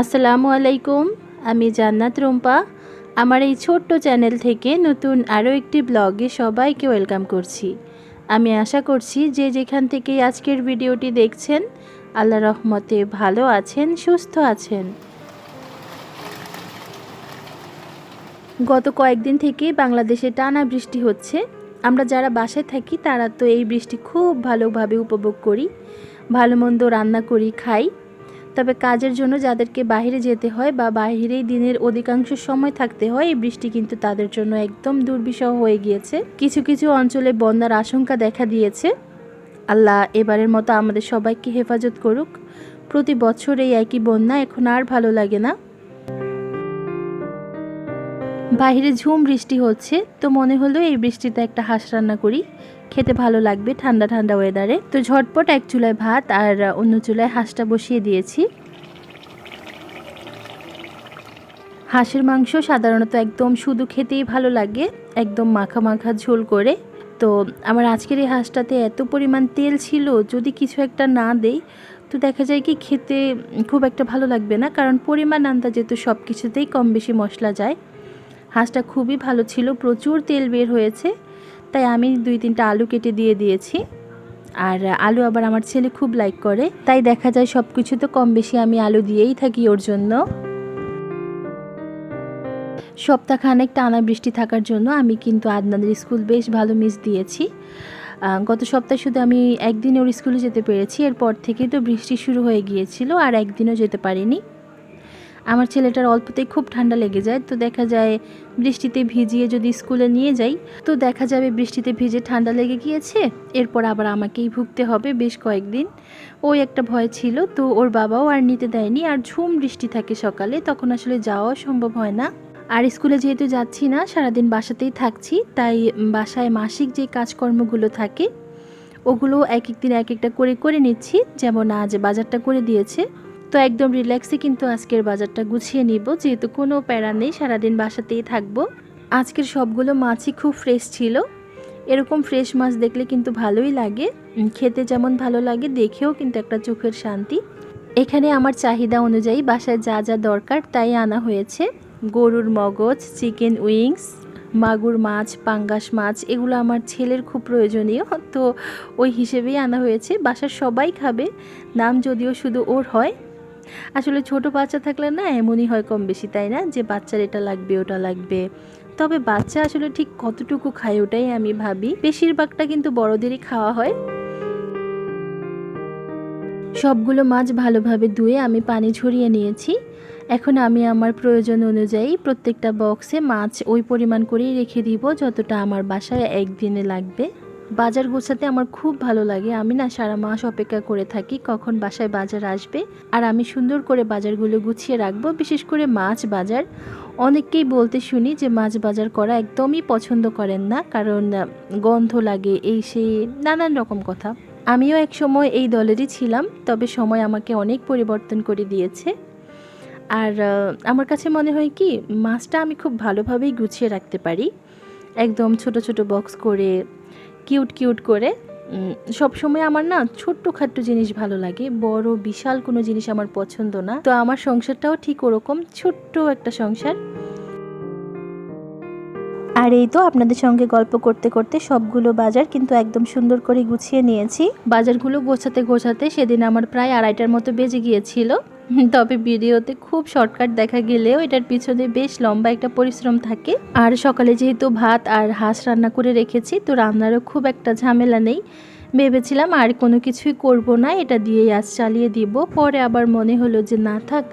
আসসালামু আলাইকুম, আমি জান্নাত রুম্পা। আমার এই ছোট্ট চ্যানেল থেকে নতুন আরও একটি ব্লগে সবাইকে ওয়েলকাম করছি। আমি আশা করছি যে যেখান থেকে আজকের ভিডিওটি দেখছেন, আল্লাহ রহমতে ভালো আছেন, সুস্থ আছেন। গত কয়েকদিন থেকে বাংলাদেশে টানা বৃষ্টি হচ্ছে। আমরা যারা বাসায় থাকি, তারা তো এই বৃষ্টি খুব ভালোভাবে উপভোগ করি। ভালো মন্দ রান্না করি, খাই। তবে কাজের জন্য যাদেরকে বাহিরে যেতে হয় বা বাহিরেই দিনের অধিকাংশ সময় থাকতে হয়, এই বৃষ্টি কিন্তু তাদের জন্য একদম দুর্বিষহ হয়ে গিয়েছে। কিছু কিছু অঞ্চলে বন্যার আশঙ্কা দেখা দিয়েছে। আল্লাহ এবারের মতো আমাদের সবাইকে হেফাজত করুক। প্রতি বছর এই একই বন্যা, এখন আর ভালো লাগে না। বাইরে ঝুম বৃষ্টি হচ্ছে, তো মনে হলো এই বৃষ্টিতে একটা হাঁস রান্না করি। খেতে ভালো লাগবে ঠান্ডা ঠান্ডা ওয়েদারে তো ঝটপট এক চুলায় ভাত আর অন্য চুলায় হাঁসটা বসিয়ে দিয়েছি। হাঁসের মাংস সাধারণত একদম শুধু খেতেই ভালো লাগে, একদম মাখা মাখা ঝোল করে। তো আমার আজকের এই হাঁসটাতে এত পরিমাণ তেল ছিল, যদি কিছু একটা না দেই, তো দেখা যায় কি খেতে খুব একটা ভালো লাগবে না, কারণ পরিমাণ আন্দাজে তো সব কিছুতেই কম বেশি মশলা যায়। হাঁসটা খুবই ভালো ছিল, প্রচুর তেল বের হয়েছে, তাই আমি দুই তিনটা আলু কেটে দিয়ে দিয়েছি। আর আলু আবার আমার ছেলে খুব লাইক করে, তাই দেখা যায় সব কিছু তো কম বেশি আমি আলু দিয়েই থাকি ওর জন্য। সপ্তাহখানেক টানা বৃষ্টি থাকার জন্য আমি কিন্তু আদনাদের স্কুল বেশ ভালো মিস দিয়েছি। গত সপ্তাহে শুধু আমি একদিন ওর স্কুলে যেতে পেরেছি, এরপর থেকে তো বৃষ্টি শুরু হয়ে গিয়েছিল আর একদিনও যেতে পারিনি। আমার ছেলেটার অল্পতেই খুব ঠান্ডা লেগে যায়, তো দেখা যায় বৃষ্টিতে ভিজিয়ে যদি স্কুলে নিয়ে যাই, তো দেখা যাবে বৃষ্টিতে ভিজে ঠান্ডা লেগে গিয়েছে, এরপর আবার আমাকেই ভুগতে হবে বেশ কয়েকদিন। ওই একটা ভয় ছিল, তো ওর বাবাও আর নিতে দেয়নি, আর ঝুম বৃষ্টি থাকে সকালে, তখন আসলে যাওয়াও সম্ভব হয় না। আর স্কুলে যেহেতু যাচ্ছি না, সারাদিন বাসাতেই থাকছি, তাই বাসায় মাসিক যে কাজকর্মগুলো থাকে, ওগুলো এক এক দিন এক একটা করে করে নিচ্ছি, যেমন আজ বাজারটা করে দিয়েছে তো একদম রিল্যাক্সে কিন্তু আজকের বাজারটা গুছিয়ে নিব। যেহেতু কোনো প্যারা নেই, সারাদিন বাসাতেই থাকব। আজকের সবগুলো মাছই খুব ফ্রেশ ছিল। এরকম ফ্রেশ মাছ দেখলে কিন্তু ভালোই লাগে। খেতে যেমন ভালো লাগে, দেখেও কিন্তু একটা চোখের শান্তি। এখানে আমার চাহিদা অনুযায়ী বাসায় যা যা দরকার তাই আনা হয়েছে। গরুর মগজ চিকেন উইংস মাগুর মাছ, পাঙ্গাস মাছ, এগুলো আমার ছেলের খুব প্রয়োজনীয়। তো ওই হিসেবেই আনা হয়েছে। বাসার সবাই খাবে। নাম যদিও শুধু ওর হয়। আসলে ছোট বাচ্চা থাকলে না এমনই হয় কম বেশি, তাই না? যে বাচ্চার এটা লাগবে, ওটা লাগবে। তবে বাচ্চা আসলে ঠিক কতটুকু খায় ওটাই আমি ভাবি। বেশিরভাগটা কিন্তু বড়দেরই খাওয়া হয়। সবগুলো মাছ ভালোভাবে ধুয়ে আমি পানি ঝরিয়ে নিয়েছি। এখন আমি আমার প্রয়োজন অনুযায়ী প্রত্যেকটা বক্সে মাছ ওই পরিমাণ করেই রেখে দিব, যতটা আমার বাসায় একদিনে লাগবে। বাজার গোছাতে আমার খুব ভালো লাগে। আমি না সারা মাস অপেক্ষা করে থাকি কখন বাসায় বাজার আসবে। আর আমি সুন্দর করে বাজারগুলো গুছিয়ে রাখব, বিশেষ করে মাছ বাজার। অনেককেই বলতে শুনি যে মাছ বাজার করা একদমই পছন্দ করেন না, কারণ গন্ধ লাগে, এই সেই নানান রকম কথা। আমিও এক সময় এই দলেরই ছিলাম, তবে সময় আমাকে অনেক পরিবর্তন করে দিয়েছে। আর আমার কাছে মনে হয় কি, মাছটা আমি খুব ভালোভাবেই গুছিয়ে রাখতে পারি। একদম ছোট ছোট বক্স করে কিউট কিউট করে। সব সময় আমার না ছোট্ট খাট্ট জিনিস ভালো লাগে বড় বিশাল কোনো জিনিস আমার পছন্দ না। তো আমার সংসারটাও ঠিক ওরকম ছোট্ট একটা সংসার। আর এই তো আপনাদের সঙ্গে গল্প করতে করতে সবগুলো বাজার কিন্তু একদম সুন্দর করে গুছিয়ে নিয়েছি। বাজারগুলো গোছাতে গোছাতে সেদিন আমার প্রায় আড়াইটার মতো বেজে গিয়েছিল। তবে ভিডিওতে খুব শর্টকাট দেখা গেলেও এটার পিছনে বেশ লম্বা একটা পরিশ্রম থাকে। আর সকালে যেহেতু ভাত আর হাঁস রান্না করে রেখেছি, তো রান্নারও খুব একটা ঝামেলা নেই। ভেবেছিলাম আর কোনো কিছুই করব না, এটা দিয়েই আজ চালিয়ে দিব। পরে আবার মনে হলো যে, না থাক,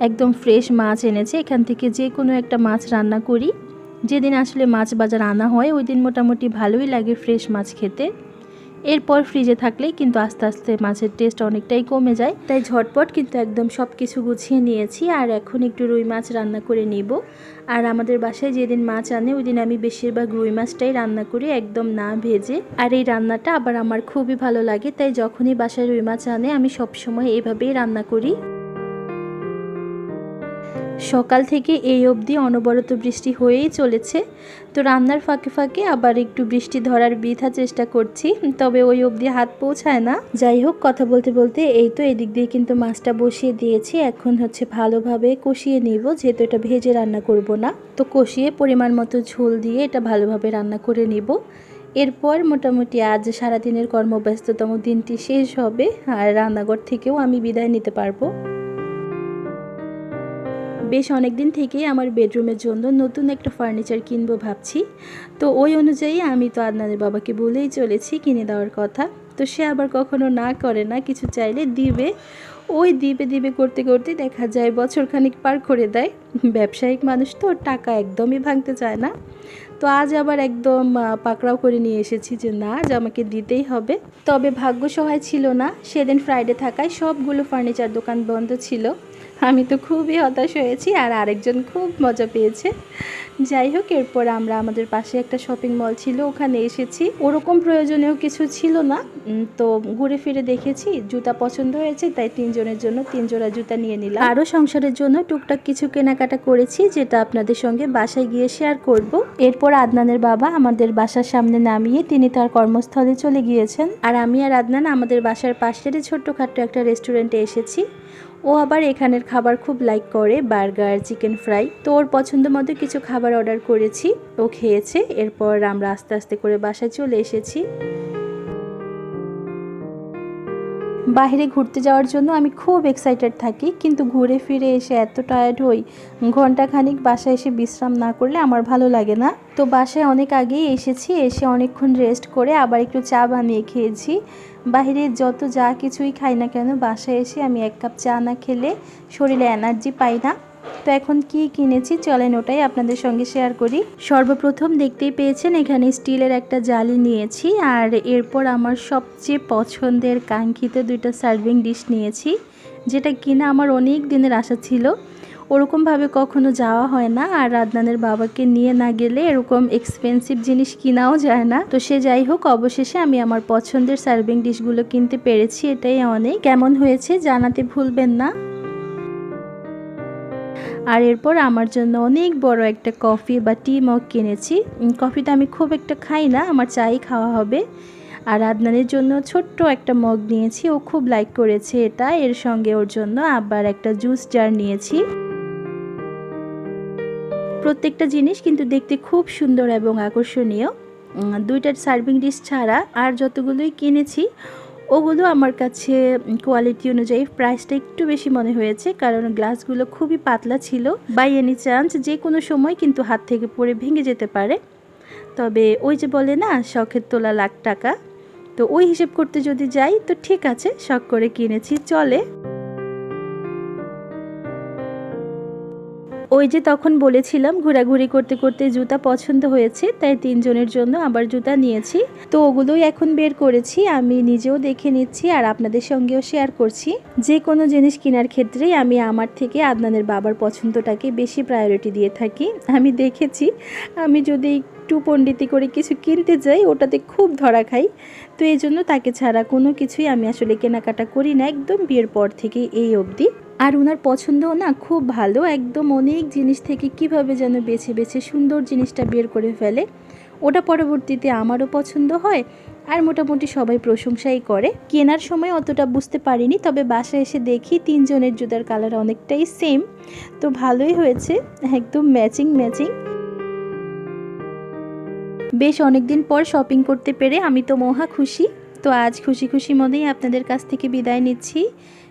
একদম ফ্রেশ মাছ এনেছে, এখান থেকে যে কোনো একটা মাছ রান্না করি। যেদিন আসলে মাছ বাজার আনা হয়, ওই দিন মোটামুটি ভালোই লাগে ফ্রেশ মাছ খেতে। এরপর ফ্রিজে থাকলে কিন্তু আস্তে আস্তে মাছের টেস্ট অনেকটাই কমে যায়। তাই ঝটপট কিন্তু একদম সব কিছু গুছিয়ে নিয়েছি আর এখন একটু রুই মাছ রান্না করে নিব। আর আমাদের বাসায় যেদিন মাছ আনে, ওই দিন আমি বেশিরভাগ রুই মাছটাই রান্না করি একদম না ভেজে। আর এই রান্নাটা আবার আমার খুবই ভালো লাগে, তাই যখনই বাসায় রুই মাছ আনে, আমি সবসময় এভাবেই রান্না করি। সকাল থেকে এই অবধি অনবরত বৃষ্টি হয়েই চলেছে। তো রান্নার ফাঁকে ফাঁকে আবার একটু বৃষ্টি ধরার বৃথা চেষ্টা করছি, তবে ওই অবধি হাত পৌঁছায় না। যাই হোক, কথা বলতে বলতে এই তো এদিক দিয়ে কিন্তু মাছটা বসিয়ে দিয়েছি। এখন হচ্ছে ভালোভাবে কষিয়ে নিব, যেহেতু এটা ভেজে রান্না করব না। তো কষিয়ে পরিমাণ মতো ঝোল দিয়ে এটা ভালোভাবে রান্না করে নিব। এরপর মোটামুটি আজ সারাদিনের কর্মব্যস্ততম দিনটি শেষ হবে, আর রান্নাঘর থেকেও আমি বিদায় নিতে পারব। বেশ অনেক দিন থেকেই আমার বেডরুমের জন্য নতুন একটা ফার্নিচার কিনবো ভাবছি। তো ওই অনুযায়ী আমি তো আদনানের বাবাকে বলেই চলেছি কিনে দেওয়ার কথা। তো সে আবার কখনো না করে না, কিছু চাইলে দিবে। ওই দিবে দিবে করতে করতে দেখা যায় বছর খানিক পার করে দেয়। ব্যবসায়িক মানুষ তো, টাকা একদমই ভাঙতে চায় না। তো আজ আবার একদম পাকড়াও করে নিয়ে এসেছি যে না, আজ আমাকে দিতেই হবে। তবে ভাগ্য সহায় ছিল না। সেদিন ফ্রাইডে থাকায় সবগুলো ফার্নিচার দোকান বন্ধ ছিল। আমি তো খুবই হতাশ হয়েছি আর আরেকজন খুব মজা পেয়েছে। যাই হোক, এরপর আমরা আমাদের পাশে একটা শপিং মল ছিল, ওখানে এসেছি। ওরকম প্রয়োজনীয় কিছু ছিল না। তো ঘুরে ফিরে দেখেছি, জুতা পছন্দ হয়েছে, তাই তিনজনের জন্য তিন জোড়া জুতা নিয়ে নিলাম। আরও সংসারের জন্য টুকটাক কিছু কেনাকাটা করেছি, যেটা আপনাদের সঙ্গে বাসায় গিয়ে শেয়ার করব। এরপর আদনানের বাবা আমাদের বাসার সামনে নামিয়ে তিনি তার কর্মস্থলে চলে গিয়েছেন। আর আমি আর আদনান আমাদের বাসার পাশেরই ছোট্টখাট্ট একটা রেস্টুরেন্টে এসেছি। ও আবার এখানের খাবার খুব লাইক করে, বার্গার, চিকেন ফ্রাই। তো ওর পছন্দ মতো কিছু খাবার অর্ডার করেছি, ও খেয়েছে। এরপর আমরা আস্তে আস্তে করে বাসায় চলে এসেছি। বাইরে ঘুরতে যাওয়ার জন্য আমি খুব এক্সাইটেড থাকি, কিন্তু ঘুরে ফিরে এসে এত টায়ার্ড হই ঘণ্টা খানিক বাসায় এসে বিশ্রাম না করলে আমার ভালো লাগে না। তো বাসায় অনেক আগেই এসেছি, এসে অনেকক্ষণ রেস্ট করে আবার একটু চা বানিয়ে খেয়েছি। বাইরে যত যা কিছুই খাই না কেন, বাসায় এসে আমি এক কাপ চা না খেলে শরীরে এনার্জি পাই না। তো এখন কি কিনেছি চলেন ওটাই আপনাদের সঙ্গে শেয়ার করি। সর্বপ্রথম দেখতেই পেয়েছেন, এখানে স্টিলের একটা জালি নিয়েছি আর এরপর আমার সবচেয়ে পছন্দের কাঙ্ক্ষিত দুইটা সার্ভিং ডিশ নিয়েছি, যেটা কিনা আমার অনেক দিনের আশা ছিল। ওরকমভাবে কখনো যাওয়া হয় না। আর আদনানের বাবাকে নিয়ে না গেলে এরকম এক্সপেন্সিভ জিনিস কিনাও যায় না। তো সে যাই হোক, অবশেষে আমি আমার পছন্দের সার্ভিং ডিশগুলো কিনতে পেরেছি, এটাই অনেক। কেমন হয়েছে জানাতে ভুলবেন না। আর এরপর আমার জন্য অনেক বড় একটা কফি বা টি মগ কিনেছি। কফিটা আমি খুব একটা খাই না, আমার চাই খাওয়া হবে। আর আদনানের জন্য ছোট্ট একটা মগ নিয়েছি, ও খুব লাইক করেছে এটা। এর সঙ্গে ওর জন্য আবার একটা জুস জার নিয়েছি। প্রত্যেকটা জিনিস কিন্তু দেখতে খুব সুন্দর এবং আকর্ষণীয়। দুইটার সার্ভিং ডিশ ছাড়া আর যতগুলোই কিনেছি, ওগুলো আমার কাছে কোয়ালিটি অনুযায়ী প্রাইসটা একটু বেশি মনে হয়েছে, কারণ গ্লাসগুলো খুবই পাতলা ছিল। বাই এনি চান্স যে কোনো সময় কিন্তু হাত থেকে পড়ে ভেঙে যেতে পারে। তবে ওই যে বলে না, শখের তোলা লাখ টাকা, তো ওই হিসেব করতে যদি যাই, তো ঠিক আছে, শখ করে কিনেছি, চলে। ওই যে তখন বলেছিলাম, ঘোরাঘুরি করতে করতে জুতা পছন্দ হয়েছে, তাই তিনজনের জন্য আবার জুতা নিয়েছি। তো ওগুলোই এখন বের করেছি, আমি নিজেও দেখে নিচ্ছি আর আপনাদের সঙ্গেও শেয়ার করছি। যে কোনো জিনিস কেনার ক্ষেত্রেই আমি আমার থেকে আদনানের বাবার পছন্দটাকে বেশি প্রায়োরিটি দিয়ে থাকি। আমি দেখেছি, আমি যদি একটু পণ্ডিতি করে কিছু কিনতে যাই, ওটাতে খুব ধরা খাই। তো এই জন্য তাকে ছাড়া কোনো কিছুই আমি আসলে কেনাকাটা করি না, একদম বিয়ের পর থেকে এই অবধি। আর ওনার পছন্দও না, খুব ভালো। একদম অনেক জিনিস থেকে কীভাবে যেন বেছে বেছে সুন্দর জিনিসটা বের করে ফেলে। ওটা পরবর্তীতে আমারও পছন্দ হয় আর মোটামুটি সবাই প্রশংসাই করে। কেনার সময় অতটা বুঝতে পারিনি, তবে বাসায় এসে দেখি তিনজনের জুতার কালার অনেকটাই সেম তো ভালোই হয়েছে, একদম ম্যাচিং ম্যাচিং বেশ অনেকদিন পর শপিং করতে পেরে আমি তো মহা খুশি। তো আজ খুশি খুশি মনেই আপনাদের কাছ থেকে বিদায় নিচ্ছি।